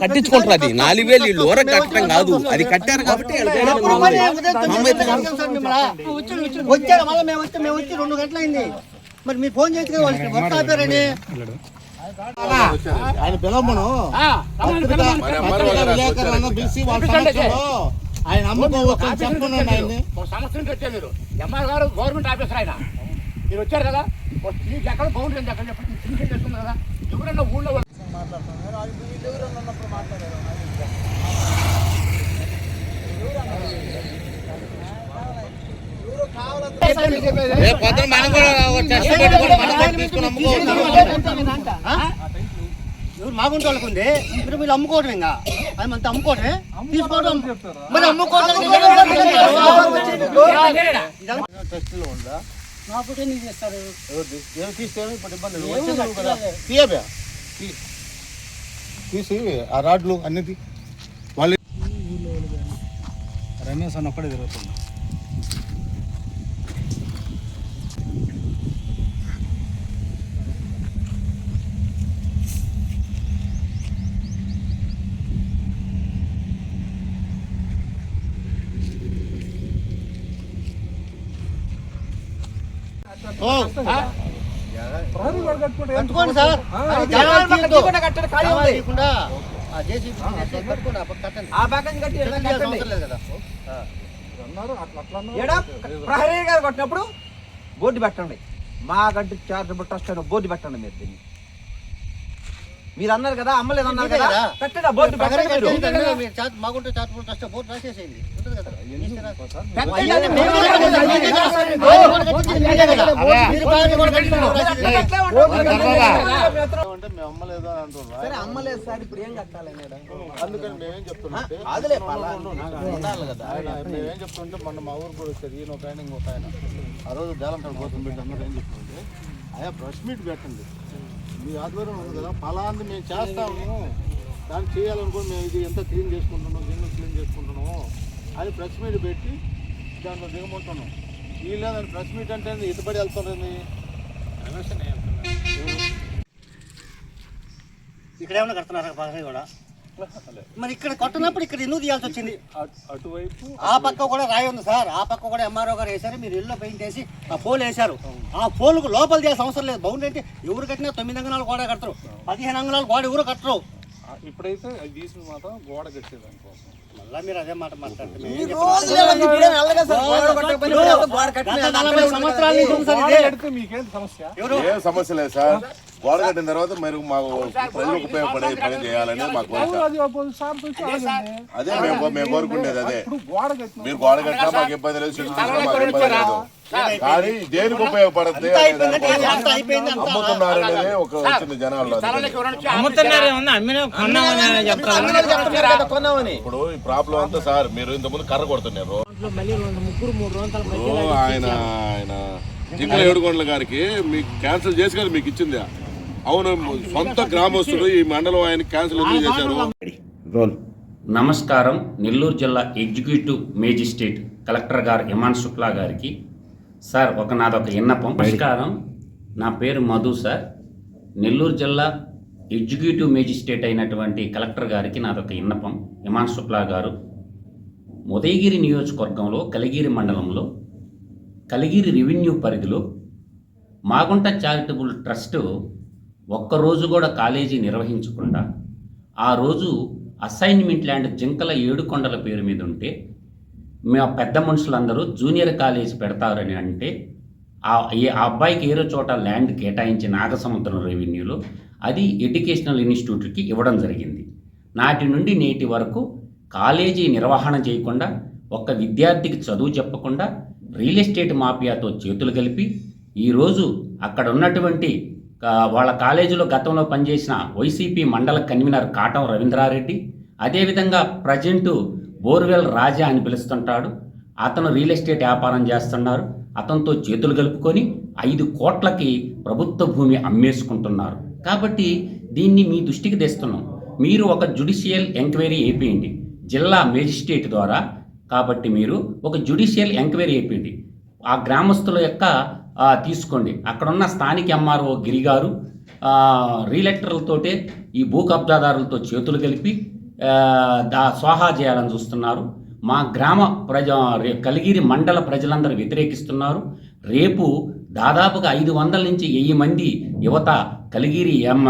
కట్టించుకుంటారు అది. నాలుగు వేలు వీళ్ళు ఊర కట్టడం కాదు. అది కట్టారు కాబట్టి. వచ్చారు మళ్ళీ మేము వచ్చి మేము వచ్చి రెండు గంటలు అయింది మరి మీరు ఫోన్ చేసి వాళ్ళకి వర్క్ ఆపారని. ఆయన పత్రిక విలేకరులను పిలిచి ఆయన అమ్ముకోవచ్చు చెప్పండి ఆయన్ని. ఒక సంవత్సరం నుంచి వచ్చారు మీరు? ఎంఆర్ గారు గవర్నమెంట్ ఆఫీసర్ ఆయన. మీరు వచ్చారు కదా? ఎక్కడ బౌండరీ ఉంది అక్కడ చెప్పండి కదా? ఎవరన్నా ఊళ్ళో వాళ్ళు- రేపు పొద్దున మనం కూడా ఒక టెస్ట్ పెట్టుకొని మనం కూడా తీసుకొని అమ్ముకోవచ్చు. ఎవరు మాగుంటే వాళ్ళకు ఉంది? మీరు వీళ్ళు అమ్ముకోవడం ఇంకా అది మనతో అమ్ముకోవడమే తీసుకోవడం మరి అమ్ముకోవడం టెస్టులో ఉందా నాకు ఎన్ని చేస్తారు? ఎవరిది? ఏమి తీస్తే ఏమి ఇప్పుడు ఇబ్బంది లేదు. వచ్చేది నువ్వు కదా తీయబే తీ. తీసి ఆ రాడ్లు అన్నిది వాళ్ళు రమేష్ అన్న ఒక్కడే తిరుగుతుంది ఓ, కట్టుకోండి సార్. ఆ పక్కన కట్టి కదా. ప్రహరీ గారు కొట్టినప్పుడు బోర్డు పెట్టండి. మా గడ్డి చారిటబుల్ ట్రస్ట్ అని బోర్డు పెట్టండి మీరు దీన్ని. మీరు అన్నారు కదా అమ్మలేదు అన్నారు కదా? పెట్టండి బోర్డు మాగుంటే చాటుపుల్ ట్రస్ట్ బోర్డు రాసేసేయండి ఉంటుంది కదా. మేము కూడా మీరే అమ్మలేదు సరే అమ్మలేదు సార్ ఇప్పుడు ఏం కట్టాలి మేడం అందుకని మేమేం చెప్తున్నాం అంటే పలా ఉండాలి కదా మేమేం చెప్తుంటే మొన్న మా ఊరు కూడా వచ్చారు ఈయన ఒక ఆయన ఇంకొక ఆయన ఆ రోజు దేలంటాడు కోసం పెట్టి అందరూ ఏం చెప్తుంటే అయ్యా ప్రెస్ మీట్ పెట్టండి మీ ఆధ్వర్యం ఉంది కదా ఫలాంది మేము చేస్తాము దాన్ని చేయాలనుకుని మేము ఇది ఎంత క్లీన్ చేసుకుంటున్నాం దీన్ని క్లీన్ చేసుకుంటున్నాము అని ప్రెస్ మీట్ పెట్టి దాంట్లో దిగమంటున్నాం వీళ్ళు లేదని ప్రెస్ మీట్ అంటే ఇటుబడి వెళ్తుంది ఇక్కడ ఏమైనా కడుతున్నారు ప్రహరీ కూడా? మరి ఇక్కడ కొట్టినప్పుడు ఇక్కడ ఎందుకు తీయాల్సి వచ్చింది? అటువైపు ఆ పక్క కూడా రాయి ఉంది సార్. ఆ పక్క కూడా ఎంఆర్ఓ గారు వేశారు. మీరు ఇల్లు పెయింట్ వేసి ఆ పోల్ వేశారు. ఆ పోల్కు లోపల చేయాల్సిన అవసరం లేదు. బౌండరీ అంటే ఎవరు కట్టినా తొమ్మిది అంగనాలు గోడ కట్టరు. పదిహేను అంగనాలు గోడ ఎవరు కట్టరు. ఇప్పుడైతే అది తీసిన మాత్రం గోడ కట్టేదాని కోసం మళ్ళీ మీరు అదే మాట ఏం సమస్య? లేదు సార్. గోడ కట్టిన తర్వాత మీరు మాకు ప్రజలకు ఉపయోగపడే పని చేయాలని మాకు కోరిక. అది మేము మేము కోరుకునేది అదే. ఇప్పుడు గోడ కట్టిన మీరు గోడ కట్టినా మాకు ఇబ్బంది లేదు చూసినా మాకు ఇబ్బంది లేదు. కానీ దేనికి అంతా అమ్ముతున్నారు అనేది ఒక వచ్చింది జనాల్లో ఇప్పుడు ప్రాబ్లం అంతా సార్ మీరు ఇంతకుముందు కర్ర కొడుతున్నారు. ఆయన ఆయన. జింకల ఏడుకొండల గారికి మీకు క్యాన్సిల్ చేసి కదా మీకు ఇచ్చింది. అవును సొంత గ్రామస్తుడు ఈ మండలం ఆయన క్యాన్సిల్ ఎందుకు చేశారు? నమస్కారం నెల్లూరు జిల్లా ఎగ్జిక్యూటివ్ మేజిస్ట్రేట్ కలెక్టర్ గారు ఇమాన్ శుక్లా గారికి. సార్ ఒక నాదొక విన్నపం. నమస్కారం. నా పేరు మధు సార్. నెల్లూరు జిల్లా ఎగ్జిక్యూటివ్ మేజిస్ట్రేట్ అయినటువంటి కలెక్టర్ గారికి నాదొక విన్నపం. ఇమాన్ శుక్లా గారు ఉదయగిరి నియోజకవర్గంలో కలిగిరి మండలంలో కలిగిరి రెవెన్యూ పరిధిలో మాగుంట చారిటబుల్ ట్రస్ట్ ఒక్కరోజు కూడా కాలేజీ నిర్వహించకుండా ఆ రోజు అసైన్మెంట్ ల్యాండ్ జింకల ఏడుకొండల పేరు మీద ఉంటే మా పెద్ద మనుషులందరూ జూనియర్ కాలేజీ పెడతారని అంటే ఆ ఆ అబ్బాయికి ఏరో చోట ల్యాండ్ కేటాయించి నాగసముద్రం రెవెన్యూలో అది ఎడ్యుకేషనల్ ఇన్స్టిట్యూట్కి ఇవ్వడం జరిగింది. నాటి నుండి నేటి వరకు కాలేజీ నిర్వహణ చేయకుండా ఒక్క విద్యార్థికి చదువు చెప్పకుండా రియల్ ఎస్టేట్ మాఫియాతో చేతులు కలిపి ఈరోజు అక్కడ ఉన్నటువంటి వాళ్ళ కాలేజీలో గతంలో పనిచేసిన వైసీపీ మండల కన్వీనర్ కాటం రవీంద్రారెడ్డి అదేవిధంగా ప్రజెంటు బోర్వెల్ రాజా అని పిలుస్తుంటాడు. అతను రియల్ ఎస్టేట్ వ్యాపారం చేస్తున్నారు. అతనితో చేతులు కలుపుకొని ఐదు కోట్లకి ప్రభుత్వ భూమి అమ్మేసుకుంటున్నారు. కాబట్టి దీన్ని మీ దృష్టికి తెస్తున్నాం. మీరు ఒక జుడిషియల్ ఎంక్వైరీ వేపేయండి జిల్లా మేజిస్ట్రేట్ ద్వారా కాబట్టి మీరు ఒక జుడిషియల్ ఎంక్వైరీ వేపేయండి ఆ గ్రామస్తుల యొక్క తీసుకోండి. అక్కడున్న స్థానిక ఎంఆర్ఓ గిరిగారు రీలెక్టర్లతోటే ఈ భూ కబ్జాదారులతో చేతులు కలిపి దా స్వాహా చేయాలని చూస్తున్నారు. మా గ్రామ ప్రజ కలిగిరి మండల ప్రజలందరూ వ్యతిరేకిస్తున్నారు. రేపు దాదాపుగా ఐదు వందల నుంచి వెయ్యి మంది యువత కలిగిరి ఎం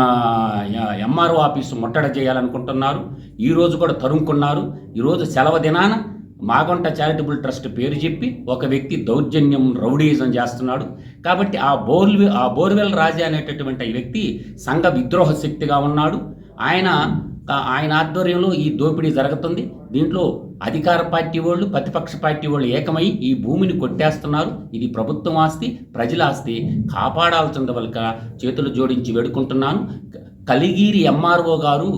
ఎంఆర్ఓ ఆఫీసు ముట్టడ చేయాలనుకుంటున్నారు. ఈరోజు కూడా తరుముకున్నారు. ఈరోజు సెలవు దినాన మాగొంట చారిటబుల్ ట్రస్ట్ పేరు చెప్పి ఒక వ్యక్తి దౌర్జన్యం రౌడీయిజం చేస్తున్నాడు. కాబట్టి ఆ బోర్వి ఆ బోర్వెల్ రాజా అనేటటువంటి వ్యక్తి సంఘ విద్రోహ శక్తిగా ఉన్నాడు. ఆయన ఆయన ఆధ్వర్యంలో ఈ దోపిడీ జరుగుతుంది. దీంట్లో అధికార పార్టీ వాళ్ళు ప్రతిపక్ష పార్టీ వాళ్ళు ఏకమై ఈ భూమిని కొట్టేస్తున్నారు. ఇది ప్రభుత్వం ఆస్తి ప్రజల ఆస్తి. కాపాడాల్సిన వలక చేతులు జోడించి వేడుకుంటున్నాను. కలిగిరి ఎంఆర్ఓ గారు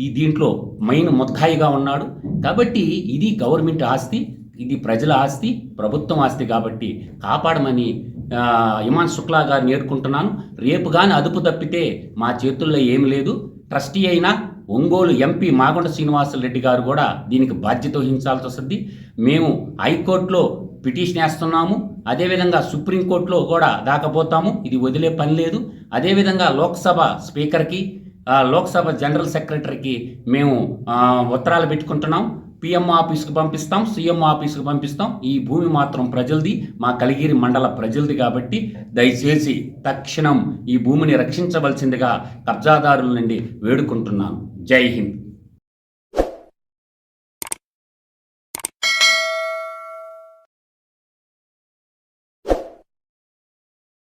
ఈ దీంట్లో మెయిన్ ముద్దాయిగా ఉన్నాడు. కాబట్టి ఇది గవర్నమెంట్ ఆస్తి ఇది ప్రజల ఆస్తి ప్రభుత్వం ఆస్తి కాబట్టి కాపాడమని ఇమాన్ శుక్లా గారిని నేర్చుకుంటున్నాను రేపు కానీ అదుపు తప్పితే మా చేతుల్లో ఏమి లేదు. ట్రస్టీ అయినా ఒంగోలు ఎంపీ మాగొండ శ్రీనివాసరెడ్డి గారు కూడా దీనికి బాధ్యత వహించాల్సి వస్తుంది. మేము హైకోర్టులో పిటిషన్ వేస్తున్నాము. అదేవిధంగా సుప్రీంకోర్టులో కూడా దాకపోతాము ఇది వదిలే పని లేదు. అదేవిధంగా లోక్సభ స్పీకర్కి లోక్సభ జనరల్ సెక్రటరీకి మేము ఉత్తరాలు పెట్టుకుంటున్నాం. పిఎం ఆఫీస్కి పంపిస్తాం. సీఎం ఆఫీస్కి పంపిస్తాం. ఈ భూమి మాత్రం ప్రజలది. మా కలిగిరి మండల ప్రజలది కాబట్టి దయచేసి తక్షణం ఈ భూమిని రక్షించవలసిందిగా కబ్జాదారుల నుండి వేడుకుంటున్నాను. ಜೈ ಹಿಂದ್